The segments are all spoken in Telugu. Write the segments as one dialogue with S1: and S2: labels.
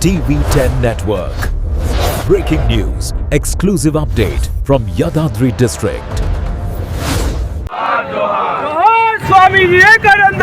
S1: TV10 Network. Breaking news, exclusive update from Yadadri district.
S2: Swami Vivekananda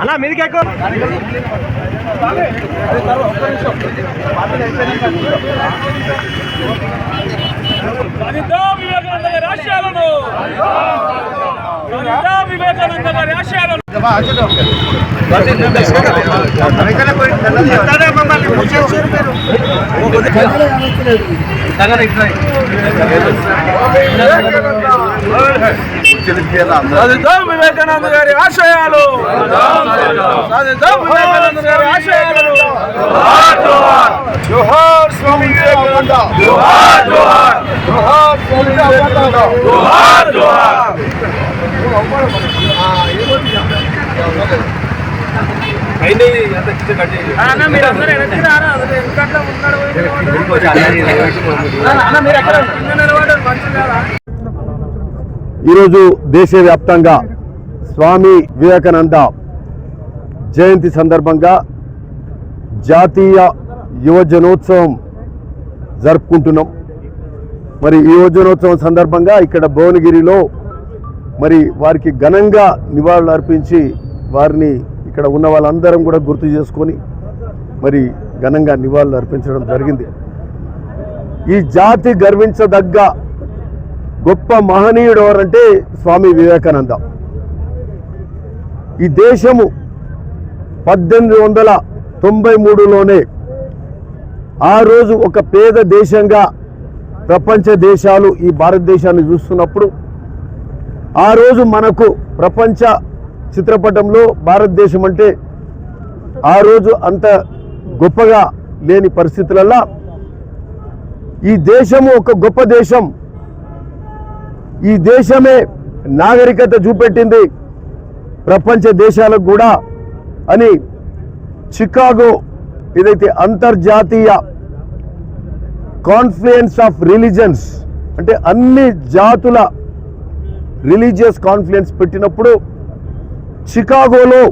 S2: అన్నా మీదికి ఎక్కువ.
S3: సాయిధం వివేకానంద గారి వివేకానంద గారి ఆశయాలు వివేకానంద గారి ఆశయాలు జోహార్ స్వామి వివేకానంద జోహార్ జోహార్ జోహార్ స్వామి వివేకానంద జోహార్ జోహార్
S4: ఈరోజు దేశవ్యాప్తంగా స్వామి వివేకానంద జయంతి సందర్భంగా జాతీయ యువజనోత్సవం జరుపుకుంటున్నాం. మరి ఈ యువజనోత్సవం సందర్భంగా ఇక్కడ భువనగిరిలో మరి వారికి ఘనంగా నివాళులు అర్పించి వారిని ఇక్కడ ఉన్న వాళ్ళందరం కూడా గుర్తు చేసుకొని మరి ఘనంగా నివాళులు అర్పించడం జరిగింది. ఈ జాతి గర్వించదగ్గ గొప్ప మహనీయుడు ఎవరంటే స్వామి వివేకానంద. ఈ దేశము పద్దెనిమిది వందల తొంభై మూడులోనే ఆ రోజు ఒక పేద దేశంగా ప్రపంచ దేశాలు ఈ భారతదేశాన్ని చూస్తున్నప్పుడు ఆ రోజు మనకు ప్రపంచ చిత్రపటంలో భారతదేశం అంటే ఆ రోజు అంత గొప్పగా లేని పరిస్థితులల్లా ఈ దేశము ఒక గొప్ప దేశం. ఈ దేశమే నాగరికత చూపెట్టింది. ప్రపంచ దేశాలకు కూడా అని చికాగో ఏదైతే అంతర్జాతీయ కాన్ఫ్లుయెన్స్ ఆఫ్ రిలీజన్స్ అంటే అన్ని జాతుల రిలీజియస్ కాన్ఫ్లుయెన్స్ పెట్టినప్పుడు చికాగోలో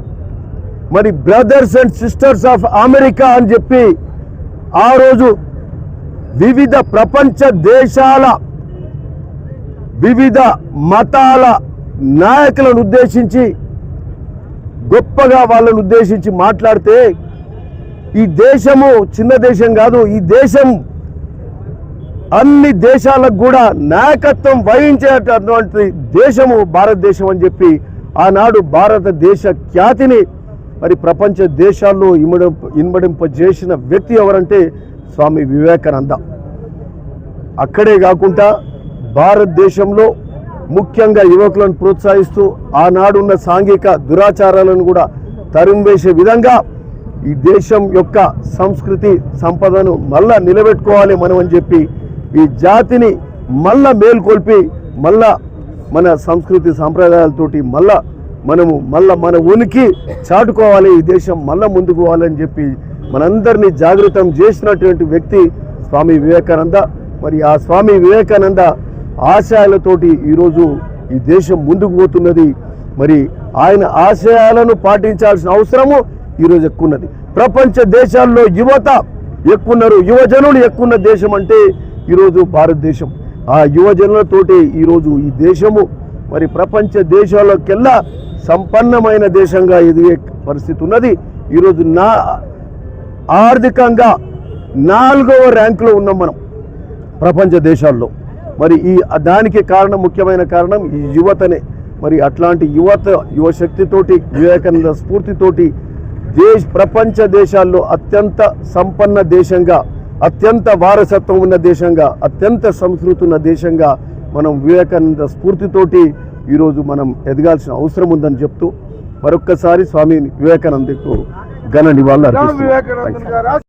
S4: మరి brothers and sisters of America అని చెప్పి ఆ రోజు వివిధ ప్రపంచ దేశాల వివిధ మతాల నాయకులను ఉద్దేశించి గొప్పగా వాళ్ళను ఉద్దేశించి మాట్లాడితే ఈ దేశము చిన్న దేశం కాదు ఈ దేశం అన్ని దేశాలకు కూడా నాయకత్వం వహించేటటువంటి దేశము భారతదేశం అని చెప్పి ఆనాడు భారతదేశ ఖ్యాతిని మరి ప్రపంచ దేశాల్లో ఇమడింపు ఇన్మడింపజేసిన వ్యక్తి ఎవరంటే స్వామి వివేకానంద. అక్కడే కాకుండా భారతదేశంలో ముఖ్యంగా యువకులను ప్రోత్సహిస్తూ ఆనాడున్న సాంఘిక దురాచారాలను కూడా తరిమివేసే విధంగా ఈ దేశం యొక్క సంస్కృతి సంపదను మళ్ళా నిలబెట్టుకోవాలి మనం అని చెప్పి ఈ జాతిని మళ్ళా మేల్కొల్పి మళ్ళా మన సంస్కృతి సాంప్రదాయాలతోటి మళ్ళా మనము మళ్ళా మన ఉనికి చాటుకోవాలి ఈ దేశం మళ్ళా ముందుకు పోవాలని చెప్పి మనందరినీ జాగృతం చేసినటువంటి వ్యక్తి స్వామి వివేకానంద. మరి ఆ స్వామి వివేకానంద ఆశయాలతోటి ఈరోజు ఈ దేశం ముందుకు పోతున్నది. మరి ఆయన ఆశయాలను పాటించాల్సిన అవసరము ఈరోజు ఎక్కున్నది. ప్రపంచ దేశాల్లో యువత ఎక్కువన్నారు యువజనులు ఎక్కువ ఉన్న దేశం అంటే ఈరోజు భారతదేశం. ఆ యువజనులతోటి ఈరోజు ఈ దేశము మరి ప్రపంచ దేశాలకెల్లా సంపన్నమైన దేశంగా ఎదిగే పరిస్థితి ఉన్నది. ఈరోజు నా ఆర్థికంగా నాలుగవ ర్యాంకులో ఉన్నాం మనం ప్రపంచ దేశాల్లో. మరి ఈ దానికి కారణం ముఖ్యమైన కారణం ఈ యువతనే. మరి అట్లాంటి యువత యువశక్తితోటి వివేకానంద స్ఫూర్తితోటి దేశ ప్రపంచ దేశాల్లో అత్యంత సంపన్న దేశంగా అత్యంత వారసత్వం ఉన్న దేశంగా అత్యంత సంస్కృతి ఉన్న దేశంగా మనం వివేకానంద స్ఫూర్తితోటి ఈరోజు మనం ఎదగాల్సిన అవసరం ఉందని చెప్తూ మరొక్కసారి స్వామి వివేకానందకు ఘన నివాళులు అర్పిస్తున్నాం.